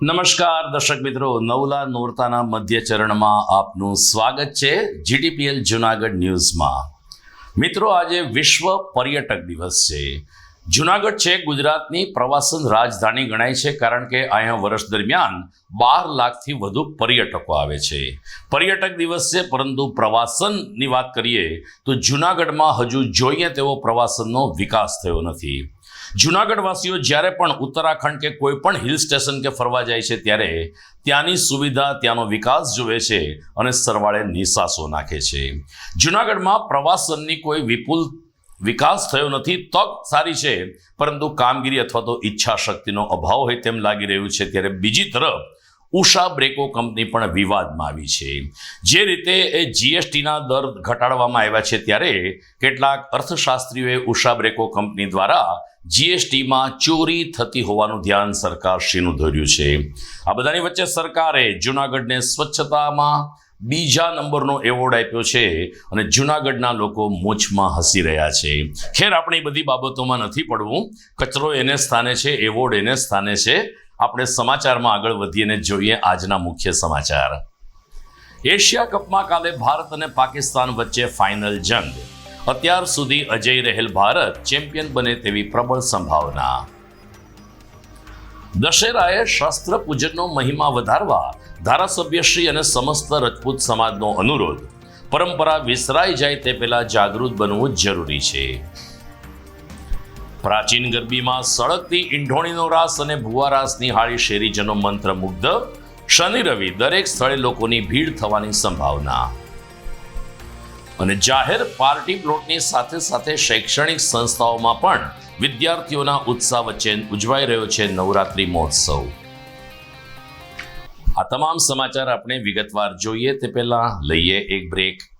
નમસ્કાર, દર્શક મિત્રો. નવલા નોરતાના મધ્ય ચરણમાં આપનું સ્વાગત છે જીટીપીએલ જુનાગઢ ન્યૂઝમાં. મિત્રો, આજે વિશ્વ પર્યટક દિવસ છે. જુનાગઢ છે ગુજરાતની પ્રવાસન રાજધાની ગણાય છે કારણ કે અહીંયા વર્ષ દરમિયાન બાર લાખથી વધુ પર્યટકો આવે છે. પર્યટક દિવસ છે, પરંતુ પ્રવાસનની વાત કરીએ તો જુનાગઢમાં હજુ જોઈએ તેવો પ્રવાસનનો વિકાસ થયો નથી. જુનાગઢ વાસીઓ જ્યારે પણ ઉત્તરાખંડ કે કોઈ પણ હિલ સ્ટેશન કે ફરવા જાય છે ત્યારે ત્યાંની સુવિધા, ત્યાંનો વિકાસ જુએ છે અને સરવાળે નિશાસો નાખે છે. જુનાગઢમાં પ્રવાસનની કોઈ વિપુલ વિકાસ થયો નથી, તક સારી છે, પરંતુ કામગીરી અથવા તો ઈચ્છા શક્તિનો અભાવ હોય તેમ લાગી રહ્યું છે. ત્યારે બીજી તરફ, ઉષા બ્રેકો કંપની પણ વિવાદમાં આવી છે. જે રીતે એ જીએસટીના દર ઘટાડવામાં આવ્યા છે ત્યારે કેટલાક અર્થશાસ્ત્રીઓએ ઉષા બ્રેકો કંપની દ્વારા જીએસટીમાં ચોરી થતી હોવાનું ધ્યાન સરકારશ્રીનું ધર્યું છે. આ બધાની વચ્ચે સરકારે જૂનાગઢને સ્વચ્છતામાં બીજા નંબરનો એવોર્ડ આપ્યો છે અને જૂનાગઢના લોકો મોજમાં હસી રહ્યા છે. ખેર, આપણે બધી બાબતોમાં નથી પડવું. કચરો એને સ્થાને છે, એવોર્ડ એને સ્થાને છે. આપણે સમાચારમાં આગળ વધીને જોઈએ આજના મુખ્ય સમાચાર. એશિયા કપમાં કાલે ભારત અને પાકિસ્તાન વચ્ચે ફાઇનલ જંગ. અત્યાર સુધી અજય રહેલ ભારત ચેમ્પિયન બને તેવી પ્રબળ સંભાવના. દશેરાએ શસ્ત્ર પૂજનનો મહિમા વધારવા ધારાસભ્યશ્રી અને સમસ્ત રજપૂત સમાજનો અનુરોધ. પરંપરા વિસરાઈ જાય તે પહેલા જાગૃત બનવું જરૂરી છે. પ્રાચીન ગરબીમાં સળગતી ઈંઢોણીનો રાસ અને ભુવા રાસ નિહાળી શેરીજનો મંત્રમુગ્ધ શનિ રવિ દરેક સ્થળે લોકોની ભીડ થવાની સંભાવના. અને જાહેર પાર્ટી પ્લોટની સાથે સાથે શૈક્ષણિક સંસ્થાઓમાં પણ વિદ્યાર્થીઓના ઉત્સાહ વચ્ચે ઉજવાઈ રહ્યો છે નવરાત્રી મહોત્સવ. આ તમામ સમાચાર આપણે વિગતવાર જોઈએ તે પહેલા લઈએ એક બ્રેક.